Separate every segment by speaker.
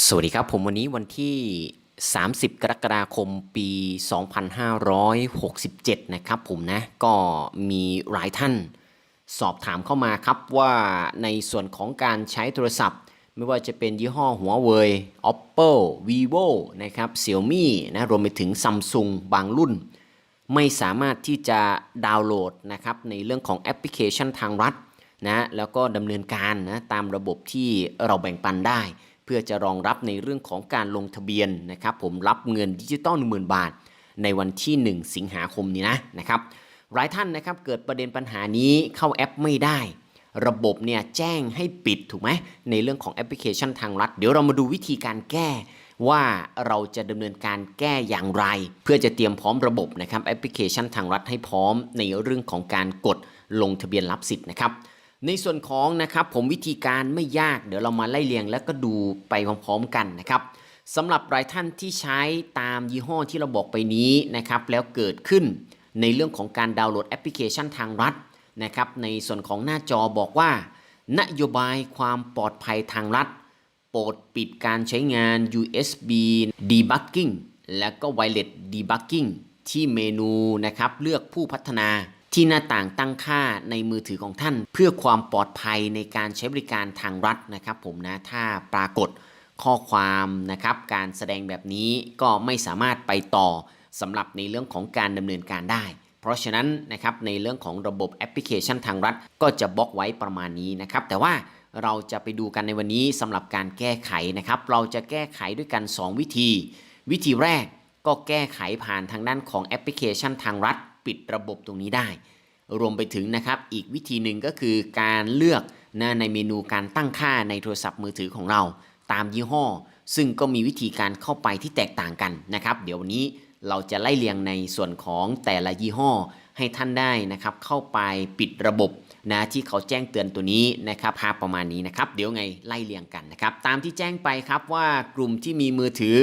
Speaker 1: สวัสดีครับ ผมวันนี้วันที่ 30 กรกฎาคมปี 2567 นะครับผมนะ ก็มีหลายท่านสอบถามเข้ามาครับว่าในส่วนของการใช้โทรศัพท์ ไม่ว่าจะเป็นยี่ห้อหัวเว่ย Oppo Vivo นะครับ Xiaomi นะรวมไปถึง Samsung บางรุ่น ไม่สามารถที่จะดาวน์โหลดนะครับในเรื่องของแอปพลิเคชันทางรัฐนะแล้วก็ดำเนินการนะตามระบบที่เราแบ่งปันได้ เพื่อจะรองรับในเรื่องของการลงทะเบียนนะครับผมรับเงินดิจิตอล10,000 บาท ในวันที่ 1 สิงหาคมนี้นะนะครับหลายท่านนะครับเกิดประเด็นปัญหานี้เข้าแอปไม่ได้ ระบบเนี่ยแจ้งให้ปิดถูกไหมในเรื่องของแอปพลิเคชันทางรัฐ เดี๋ยวเรามาดูวิธีการแก้ว่าเราจะดำเนินการแก้อย่างไร เพื่อจะเตรียมพร้อมระบบนะครับแอปพลิเคชันทางรัฐให้พร้อมในเรื่องของการกดลงทะเบียนรับสิทธิ์นะครับ ในส่วนของนะครับผมวิธีการไม่ยากเดี๋ยวเรามาไล่เรียงแล้วก็ดูไปพร้อมๆกันนะครับสำหรับรายท่านที่ใช้ตามยี่ห้อที่เราบอกไปนี้นะครับแล้วเกิดขึ้นในเรื่องของการดาวน์โหลดแอปพลิเคชันทางรัฐนะครับในส่วนของหน้าจอบอกว่า นโยบายความปลอดภัยทางรัฐ โปรดปิดการใช้งาน USB debugging และก็ wireless debugging ที่เมนูนะครับเลือกผู้พัฒนา ที่หน้าต่างตั้งค่าในมือถือของท่าน เพื่อความปลอดภัยในการใช้บริการทางรัฐนะครับ ผมนะถ้าปรากฏข้อความนะครับ การแสดงแบบนี้ก็ไม่สามารถไปต่อสำหรับในเรื่องของการดำเนินการได้ เพราะฉะนั้นนะครับในเรื่องของระบบแอปพลิเคชันทางรัฐ ก็จะบล็อกไว้ประมาณนี้นะครับ แต่ว่าเราจะไปดูกันในวันนี้สำหรับการแก้ไขนะครับ เราจะแก้ไขด้วยกัน 2 วิธี วิธีแรกก็แก้ไขผ่านทางด้านของแอปพลิเคชันทางรัฐ ปิดระบบตรงนี้ได้ รวมไปถึงนะครับอีกวิธีหนึ่งก็คือการเลือกนะในเมนูการตั้งค่าในโทรศัพท์มือถือของเรา ตามยี่ห้อ ซึ่งก็มีวิธีการเข้าไปที่แตกต่างกันนะครับ เดี๋ยววันนี้เราจะไล่เรียงในส่วนของแต่ละยี่ห้อ ให้ท่านได้นะครับเข้าไปปิดระบบนะที่เขาแจ้งเตือนตัวนี้นะครับภาพประมาณนี้นะครับ เดี๋ยวไงไล่เรียงกันนะครับ ตามที่แจ้งไปครับว่ากลุ่มที่มีมือถือ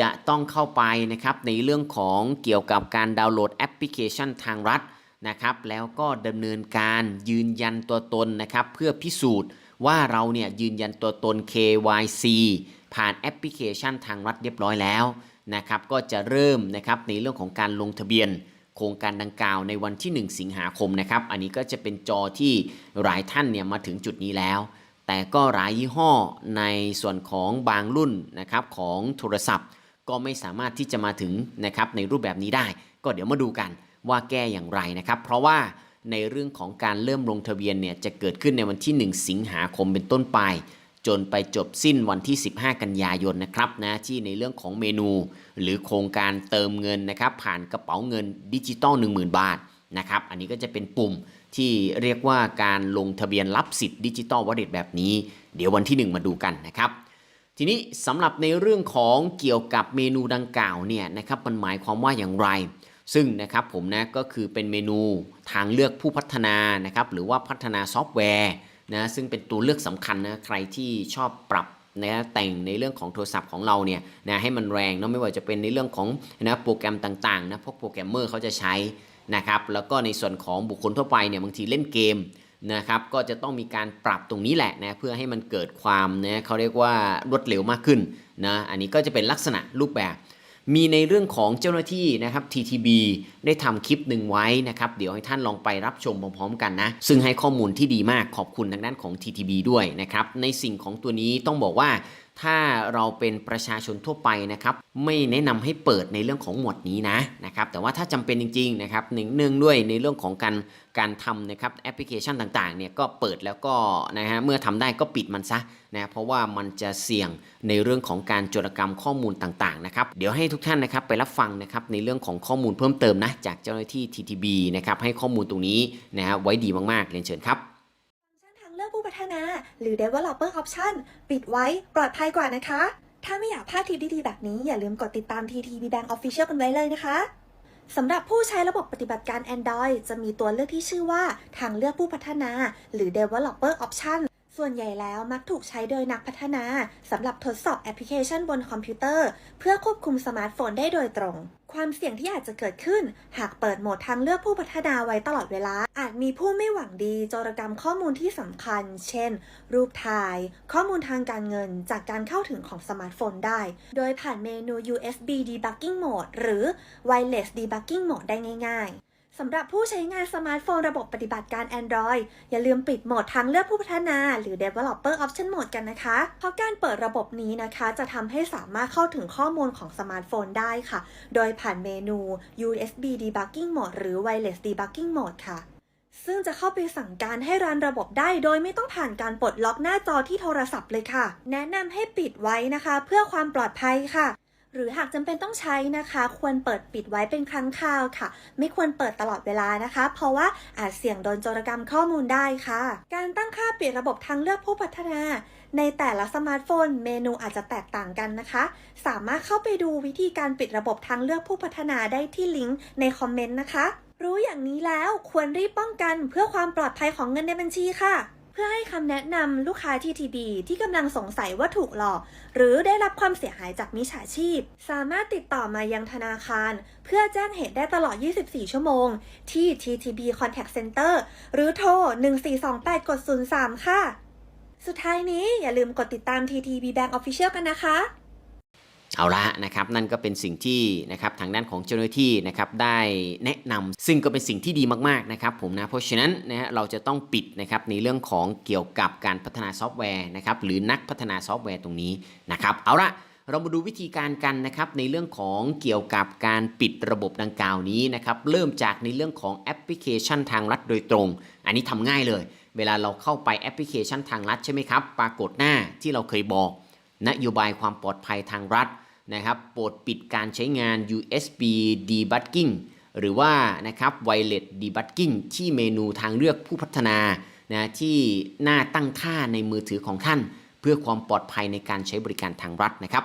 Speaker 1: จะต้องเข้าไปนะครับในเรื่องของเกี่ยวกับการดาวน์โหลดแอปพลิเคชันทางรัฐนะครับ แล้วก็ดำเนินการยืนยันตัวตนนะครับ เพื่อพิสูจน์ว่าเราเนี่ยยืนยันตัวตน KYC ผ่านแอปพลิเคชันทางรัฐเรียบร้อยแล้วนะครับก็จะเริ่มนะครับในเรื่องของการลงทะเบียน โครงการดังกล่าวในวันที่ 1 สิงหาคมนะครับ อันนี้ก็จะเป็นจอที่หลายท่านเนี่ยมาถึงจุดนี้แล้ว แต่ก็หลายยี่ห้อในส่วนของบางรุ่นนะครับของโทรศัพท์ ก็ไม่สามารถที่จะมาถึงนะครับในรูปแบบนี้ได้ ก็เดี๋ยวมาดูกันว่าแก้อย่างไรนะครับ เพราะว่าในเรื่องของการเริ่มลงทะเบียนเนี่ยจะเกิดขึ้นในวันที่ 1 สิงหาคมเป็นต้นไป จนไปจบสิ้นวันที่ 15 กันยายนนะครับนะที่ในเรื่องของเมนู หรือโครงการเติมเงินนะครับผ่านกระเป๋าเงินดิจิตอล10,000 บาทนะครับอันนี้ก็จะเป็นปุ่มที่เรียกว่าการลงทะเบียนรับสิทธิ์ดิจิตอลวอลเล็ตแบบนี้ เดี๋ยววันที่ 1 มาดูกันนะครับ ทีนี้สำหรับในเรื่องของเกี่ยวกับเมนูดังกล่าวเนี่ยนะครับมันหมายความว่าอย่างไร ซึ่งนะครับผมนะก็คือเป็นเมนูทางเลือกผู้พัฒนานะครับหรือว่าพัฒนาซอฟต์แวร์นะซึ่งเป็นตัวเลือกสำคัญนะใครที่ชอบปรับนะแต่งในเรื่องของโทรศัพท์ของเราเนี่ยนะให้มันแรงเนาะไม่ว่าจะเป็นในเรื่องของนะโปรแกรมต่างๆนะพวกโปรแกรมเมอร์เขาจะใช้นะครับแล้วก็ในส่วนของบุคคลทั่วไปเนี่ยบางทีเล่นเกม นะครับก็จะต้องมีการปรับตรงนี้แหละนะเพื่อให้มันเกิดความนะเขาเรียกว่ารวดเร็วมากขึ้นนะอันนี้ก็จะเป็นลักษณะรูปแบบ มีในเรื่องของเจ้าหน้าที่นะครับ TTB ได้ทำคลิปหนึ่งไว้นะครับ เดี๋ยวให้ท่านลองไปรับชมพร้อมๆกันนะ ซึ่งให้ข้อมูลที่ดีมากขอบคุณทางด้านของ TTB ด้วยนะครับในสิ่งของตัวนี้ต้องบอกว่า ถ้าเราเป็นประชาชนทั่วไปนะครับไม่แนะนำให้เปิดในเรื่องของหมวดนี้นะนะครับแต่ว่าถ้าจำเป็นจริงๆนะครับหนึ่งเนื่องด้วยในเรื่องของการการทำนะครับแอปพลิเคชันต่างๆเนี่ยก็เปิดแล้วก็นะฮะเมื่อทำได้ก็ปิดมันซะนะเพราะว่ามันจะเสี่ยงในเรื่องของการโจรกรรมข้อมูลต่างๆนะครับเดี๋ยวให้ทุกท่านนะครับไปรับฟังนะครับในเรื่องของข้อมูลเพิ่มเติมนะจากเจ้าหน้าที่ TTB นะครับให้ข้อมูลตรงนี้นะฮะไว้ดีมากๆเรียนเชิญครับ
Speaker 2: ผู้พัฒนา หรือ Developer Option ปิดไว้ปลอดภัยกว่านะคะ ถ้าไม่อยากพลาดทริปดีๆแบบนี้ อย่าลืมกดติดตาม TTB Bank Official กันไว้เลยนะคะสำหรับผู้ใช้ระบบปฏิบัติการ Android จะมีตัวเลือกที่ชื่อว่า ทางเลือกผู้พัฒนา หรือ Developer Option ส่วนใหญ่แล้วมักถูกใช้โดยนักพัฒนาสำหรับทดสอบแอปพลิเคชันบนคอมพิวเตอร์ เพื่อควบคุมสมาร์ทโฟนได้โดยตรง ความเสี่ยงที่อาจจะเกิดขึ้น หากเปิดโหมดทางเลือกผู้พัฒนาไว้ตลอดเวลา อาจมีผู้ไม่หวังดีโจรกรรมข้อมูลที่สำคัญ เช่น รูปถ่าย ข้อมูลทางการเงินจากการเข้าถึงของสมาร์ทโฟนได้ โดยผ่านเมนู USB Debugging Mode หรือ Wireless Debugging Mode ได้ง่าย ๆ สำหรับผู้ใช้งานสมาร์ทโฟนระบบปฏิบัติการ Android อย่าลืมปิดโหมดทางเลือกผู้พัฒนา หรือ Developer Option Mode กันนะคะ เพราะการเปิดระบบนี้นะคะ จะทำให้สามารถเข้าถึงข้อมูลของสมาร์ทโฟนได้ค่ะ โดยผ่านเมนู USB Debugging Mode หรือ Wireless Debugging Mode ค่ะ ซึ่งจะเข้าไปสั่งการให้รันระบบได้ โดยไม่ต้องผ่านการปลดล็อกหน้าจอที่โทรศัพท์เลยค่ะ แนะนำให้ปิดไว้นะคะ เพื่อความปลอดภัยค่ะ หรือหากจำเป็นต้องใช้นะคะ ควรเปิดปิดไว้เป็นครั้งคราวค่ะ ไม่ควรเปิดตลอดเวลานะคะ เพราะว่าอาจเสี่ยงโดนโจรกรรมข้อมูลได้ค่ะ การตั้งค่าปิดระบบทางเลือกผู้พัฒนา ในแต่ละสมาร์ทโฟน เมนูอาจจะแตกต่างกันนะคะ สามารถเข้าไปดูวิธีการปิดระบบทางเลือกผู้พัฒนาได้ที่ลิงก์ในคอมเมนต์นะคะ รู้อย่างนี้แล้วควรรีบป้องกันเพื่อความปลอดภัยของเงินในบัญชีค่ะ พื่อให้คำแนะนำลูกค้า TTB ที่กำลังสงสัยว่าถูกหลอก หรือได้รับความเสียหายจากมิจฉาชีพ สามารถติดต่อมายังธนาคาร เพื่อแจ้งเหตุได้ตลอด 24 ชั่วโมง ที่ TTB Contact Center หรือโทร 1428 กด 03 ค่ะ สุดท้ายนี้อย่าลืมกดติดตาม TTB Bank Official กันนะคะ
Speaker 1: เอาละนะครับนั่นก็เป็นสิ่งที่นะครับทางด้านของเจ้าหน้าที่นะครับได้แนะนำซึ่งก็เป็นสิ่งที่ดีมากๆนะครับผมนะเพราะฉะนั้นนะฮะเราจะต้องปิดนะครับในเรื่องของเกี่ยวกับการพัฒนาซอฟต์แวร์นะครับหรือนักพัฒนาซอฟต์แวร์ตรงนี้นะครับเอาละเรามาดูวิธีการกันนะครับในเรื่องของเกี่ยวกับการปิดระบบดังกล่าวนี้นะครับเริ่มจากในเรื่องของแอปพลิเคชันทางลัดโดยตรง อันนี้ทำง่ายเลย เวลาเราเข้าไปแอปพลิเคชันทางลัดใช่ไหมครับปรากฏหน้าที่เราเคยบอก นโยบายความปลอดภัยทางรัฐ นะครับโปรดปิดการใช้งาน USB debugging หรือว่านะครับ wireless debugging ที่เมนูทางเลือกผู้พัฒนานะที่หน้าตั้งค่าในมือถือของท่าน เพื่อความปลอดภัยในการใช้บริการทางรัฐนะครับ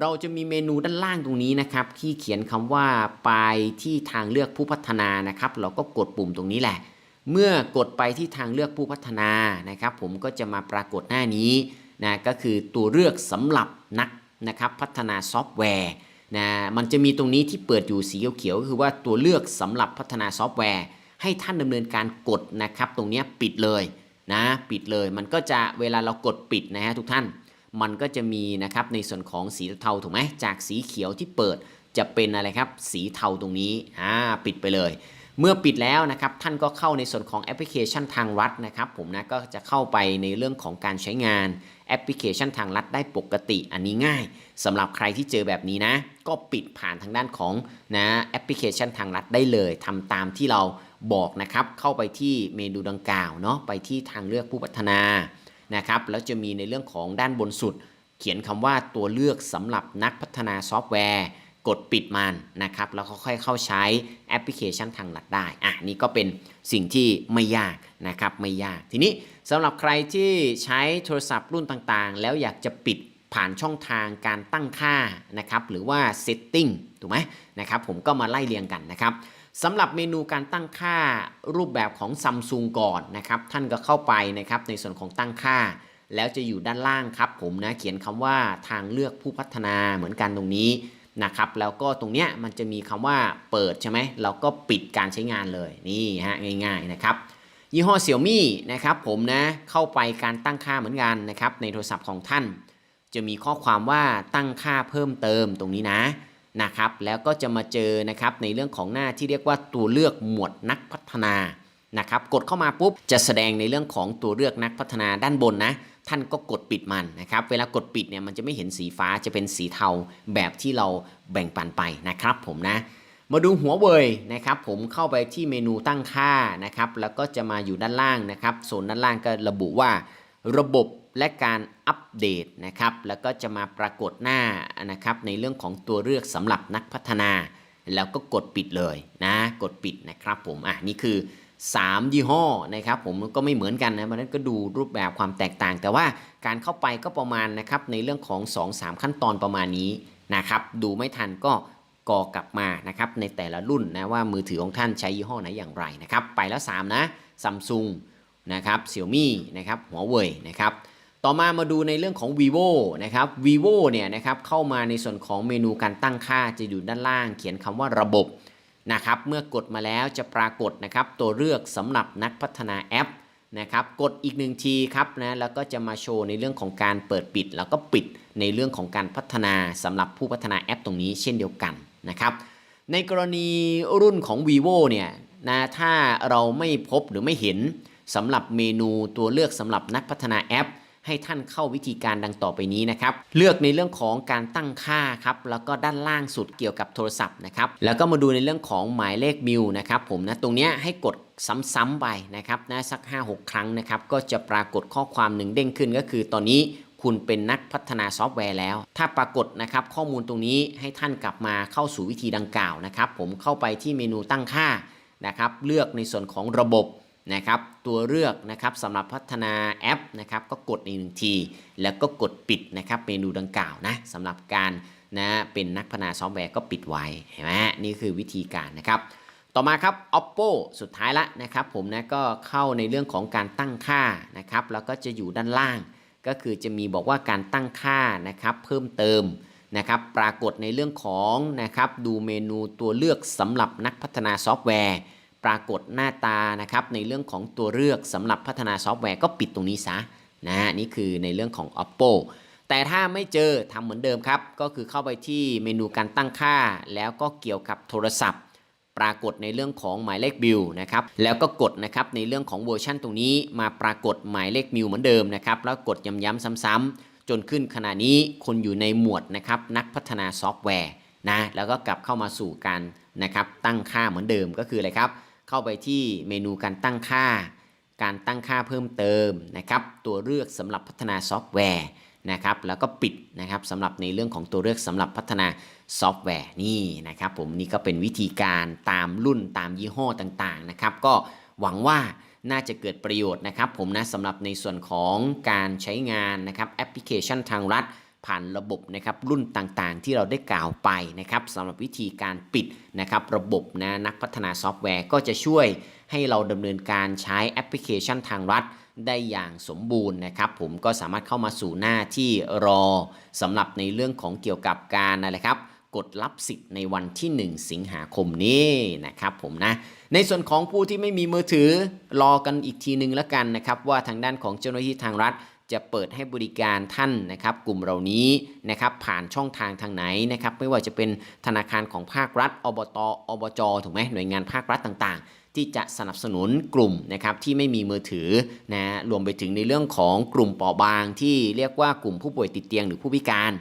Speaker 1: เราจะมีเมนูด้านล่างตรงนี้นะครับ ที่เขียนคำว่าไปที่ทางเลือกผู้พัฒนานะครับ เราก็กดปุ่มตรงนี้แหละ เมื่อกดไปที่ทางเลือกผู้พัฒนานะครับ ผมก็จะมาปรากฏหน้านี้นะก็คือตัวเลือกสำหรับนัก นะครับพัฒนาซอฟต์แวร์นะมันจะมีตรงนี้ที่เปิดอยู่สีเขียวๆก็คือว่าตัวเลือกสำหรับพัฒนาซอฟต์แวร์ ให้ท่านดำเนินการกดนะครับ ตรงนี้ปิดเลยนะปิดเลยมันก็จะเวลาเรากดปิดนะฮะทุกท่าน มันก็จะมีนะครับในส่วนของสีเทาถูกไหมจากสีเขียวที่เปิดจะเป็นอะไรครับสีเทาตรงนี้อ่าปิดไปเลย เมื่อปิดแล้วนะครับท่านก็เข้าในส่วนของแอปพลิเคชันทางรัฐนะครับผมนะก็จะเข้าไปในเรื่องของการใช้งาน แอปพลิเคชันทางลัดได้ปกติอันนี้ง่ายสำหรับใครที่เจอแบบนี้นะ ก็ปิดผ่านทางด้านของนะแอปพลิเคชันทางลัดได้เลยทำตามที่เราบอกนะครับ เข้าไปที่เมนูดังกล่าวเนาะไปที่ทางเลือกผู้พัฒนานะครับแล้วจะมีในเรื่องของด้านบนสุด เขียนคำว่าตัวเลือกสำหรับนักพัฒนาซอฟต์แวร์ กดปิดมันนะครับ แล้วค่อยเข้าใช้แอปพลิเคชันทางหลัดได้อะนี่ก็เป็นสิ่งที่ไม่ยากนะครับไม่ยากทีนี้สำหรับใครที่ใช้โทรศัพท์รุ่นต่างๆ แล้วอยากจะปิดผ่านช่องทางการตั้งค่านะครับหรือว่า setting ถูกไหมนะครับผมก็มาไล่เรียงกันนะครับสำหรับเมนูการตั้งค่ารูปแบบของ Samsung ก่อนนะครับท่านก็เข้าไปนะครับในส่วนของตั้งค่า แล้วจะอยู่ด้านล่างครับผมนะเขียนคำว่าทางเลือกผู้พัฒนาเหมือนกันตรงนี้ นะครับแล้วก็ตรงเนี้ยมันจะมีคำว่าเปิดใช่ไหมเราก็ปิดการใช้งานเลยนี่ฮะง่ายๆนะครับยี่ห้อเสี่ยวมี่นะครับผมนะเข้าไปการตั้งค่าเหมือนกันนะครับในโทรศัพท์ของท่าน จะมีข้อความว่าตั้งค่าเพิ่มเติมตรงนี้นะนะครับแล้วก็จะมาเจอนะครับในเรื่องของหน้าที่เรียกว่าตัวเลือกหมวดนักพัฒนานะครับกดเข้ามาปุ๊บจะแสดงในเรื่องของตัวเลือกนักพัฒนาด้านบนนะ ท่านก็กดปิดมันนะครับ เวลากดปิดเนี่ยมันจะไม่เห็นสีฟ้าจะเป็นสีเทาแบบที่เราแบ่งปันไปนะครับผมนะ มาดูหัวเว่ยนะครับ ผมเข้าไปที่เมนูตั้งค่านะครับ แล้วก็จะมาอยู่ด้านล่างนะครับโซนด้านล่างก็ระบุว่า ระบบและการอัปเดตนะครับ แล้วก็จะมาปรากฏหน้านะครับ ในเรื่องของตัวเลือกสำหรับนักพัฒนา แล้วก็กดปิดเลยนะ กดปิดนะครับผม อะนี่คือ 3 ยี่ห้อนะครับผมก็ไม่เหมือนกันนะมันนั้นก็ดูรูปแบบความแตกต่าง แต่ว่าการเข้าไปก็ประมาณนะครับในเรื่องของ 2-3 ขั้นตอนประมาณนี้นะครับดูไม่ทันก็กอกลับมานะครับในแต่ละรุ่นนะว่ามือถือของท่านใช้ยี่ห้อไหนอย่างไรนะครับไปแล้ว 3 นะซัมซุงนะครับ Xiaomi นะครับหัวเว่ยนะครับต่อมามาดูในเรื่องของ vivo นะครับ vivo เนี่ยนะครับเข้ามาในส่วนของเมนูการตั้งค่าจะอยู่ด้านล่าง เขียนคำว่าระบบ นะครับ เมื่อกดมาแล้วจะปรากฏนะครับตัวเลือกสำหรับนักพัฒนาแอปนะครับ กดอีกหนึ่งทีครับนะแล้วก็จะมาโชว์ในเรื่องของการเปิดปิด แล้วก็ปิดในเรื่องของการพัฒนาสำหรับผู้พัฒนาแอปตรงนี้เช่นเดียวกันนะครับ ในกรณีรุ่นของ vivo เนี่ยนะถ้าเราไม่พบหรือไม่เห็นสำหรับเมนูตัวเลือกสำหรับนักพัฒนาแอป ให้ท่านเข้าวิธีการดังต่อไปนี้นะครับ เลือกในเรื่องของการตั้งค่าครับ แล้วก็ด้านล่างสุดเกี่ยวกับโทรศัพท์นะครับ แล้วก็มาดูในเรื่องของหมายเลขมิวนะครับผมนะ ตรงนี้ให้กดซ้ำๆไปนะครับนะสัก 5-6 ครั้งนะครับ ก็จะปรากฏข้อความหนึ่งเด้งขึ้นก็คือตอนนี้คุณเป็นนักพัฒนาซอฟต์แวร์แล้ว ถ้าปรากฏนะครับข้อมูลตรงนี้ให้ท่านกลับมาเข้าสู่วิธีดังกล่าวนะครับ ผมเข้าไปที่เมนูตั้งค่านะครับ เลือกในส่วนของระบบ นะครับตัวเลือกนะครับสำหรับพัฒนาแอปนะครับก็กดในหนึ่งที แล้วก็กดปิดนะครับเมนูดังกล่าวนะสำหรับการนะเป็นนักพัฒนาซอฟต์แวร์ก็ปิดไว้เห็นไหมนี่คือวิธีการนะครับต่อมาครับ oppo สุดท้ายละนะครับผมนะก็เข้าในเรื่องของการตั้งค่านะครับแล้วก็จะอยู่ด้านล่าง ก็คือจะมีบอกว่าการตั้งค่านะครับเพิ่มเติมนะครับปรากฏในเรื่องของนะครับดูเมนูตัวเลือกสำหรับนักพัฒนาซอฟต์แวร์ ปรากฏหน้าตานะครับในเรื่องของตัวเลือกสำหรับพัฒนาซอฟต์แวร์ก็ปิดตรงนี้ซะนะฮะนี่คือในเรื่องของ oppo แต่ถ้าไม่เจอทำเหมือนเดิมครับ ก็คือเข้าไปที่เมนูการตั้งค่า แล้วก็เกี่ยวกับโทรศัพท์ ปรากฏในเรื่องของหมายเลขบิลนะครับแล้วก็กดนะครับในเรื่องของเวอร์ชันตรงนี้มาปรากฏหมายเลขมิวเหมือนเดิมนะครับแล้วกดย้ำๆซ้ำๆจนขึ้นขณะนี้คนอยู่ในหมวดนะครับนักพัฒนาซอฟต์แวร์นะแล้วก็กลับเข้ามาสู่การนะครับตั้งค่าเหมือนเดิมก็คืออะไรครับ เข้าไปที่เมนูการตั้งค่า การตั้งค่าเพิ่มเติมนะครับ ตัวเลือกสำหรับพัฒนาซอฟต์แวร์นะครับ แล้วก็ปิดนะครับสำหรับในเรื่องของตัวเลือกสำหรับพัฒนาซอฟต์แวร์นี่นะครับผมนี่ก็เป็นวิธีการตามรุ่นตามยี่ห้อต่างๆนะครับ ก็หวังว่าน่าจะเกิดประโยชน์นะครับ ผมนะสำหรับในส่วนของการใช้งานนะครับแอปพลิเคชันทางรัฐ ผ่านระบบนะครับรุ่นต่างๆ ที่เราได้กล่าวไปนะครับสำหรับวิธีการปิดนะครับระบบนะนักพัฒนาซอฟต์แวร์ก็จะช่วยให้เราดำเนินการใช้แอปพลิเคชันทางรัฐได้อย่างสมบูรณ์นะครับผมก็สามารถเข้ามาสู่หน้าที่รอสำหรับในเรื่องของเกี่ยวกับการอะไรครับกดรับสิทธิ์ในวันที่ 1 สิงหาคมนี้นะครับผมนะในส่วนของผู้ที่ไม่มีมือถือรอกันอีกทีนึงแล้วกันนะครับว่าทางด้านของเจ้าหน้าที่ทางรัฐ จะเปิดให้บริการท่านนะครับ กลุ่มเหล่านี้นะครับผ่านช่องทางทางไหนนะครับ ไม่ว่าจะเป็นธนาคารของภาครัฐ อบต อบจ ถูกไหมหน่วยงานภาครัฐต่างๆ ที่จะสนับสนุนกลุ่มนะครับที่ไม่มีมือถือนะรวมไปถึงในเรื่องของกลุ่มเปราะบางที่เรียกว่ากลุ่มผู้ป่วยติดเตียงหรือผู้พิการ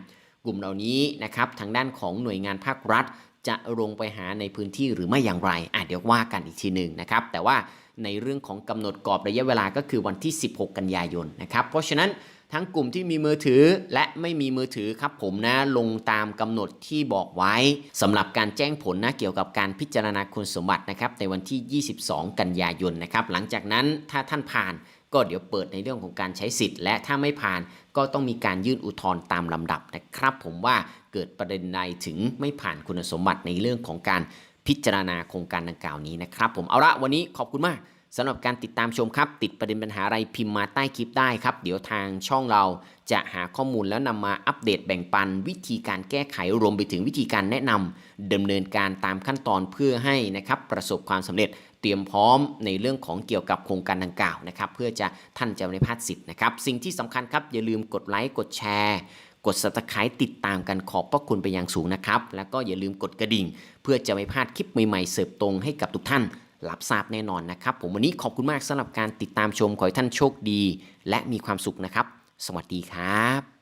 Speaker 1: กลุ่มเหล่านี้นะครับทางด้านของหน่วยงานภาครัฐ จะลงไปหาในพื้นที่หรือไม่อย่างไรอะเดี๋ยวว่ากันอีกทีหนึ่งนะครับ แต่ว่า ในเรื่องของกำหนดกรอบระยะเวลาก็คือวันที่ 16 กันยายนนะครับ เพราะฉะนั้นทั้งกลุ่มที่มีมือถือและไม่มีมือถือครับผมนะลงตามกำหนดที่บอกไว้สำหรับการแจ้งผลนะเกี่ยวกับการพิจารณาคุณสมบัตินะครับในวันที่ 22 กันยายนนะครับหลังจากนั้นถ้าท่านผ่านก็เดี๋ยวเปิดในเรื่องของการใช้สิทธิ์ และถ้าไม่ผ่านก็ต้องมีการยื่นอุทธรณ์ตามลำดับนะครับ ผมว่าเกิดประเด็นใดถึงไม่ผ่านคุณสมบัติในเรื่องของการ พิจารณาโครงการดังกล่าวนี้นะครับผมเอาละวันนี้ขอบคุณมากสำหรับการติดตามชมครับ ติดประเด็นปัญหาอะไรพิมพ์มาใต้คลิปได้ครับ เดี๋ยวทางช่องเราจะหาข้อมูลแล้วนำมาอัปเดตแบ่งปัน วิธีการแก้ไขรวมไปถึงวิธีการแนะนำดำเนินการตามขั้นตอนเพื่อให้นะครับประสบความสำเร็จเตรียมพร้อมในเรื่องของเกี่ยวกับโครงการดังกล่าวนะครับเพื่อจะท่านจะไม่พลาดสิทธิ์นะครับสิ่งที่สำคัญครับอย่าลืมกดไลค์กดแชร์ กด subscribe ติดตามกันขอบพระคุณไปอย่างสูงนะครับ แล้วก็อย่าลืมกดกระดิ่ง เพื่อจะไม่พลาดคลิปใหม่ๆ เสิร์ฟตรงให้กับทุกท่านรับทราบแน่นอนนะครับ ผมวันนี้ขอบคุณมากสำหรับการติดตามชมขอให้ท่านโชคดี และมีความสุขนะครับ สวัสดีครับ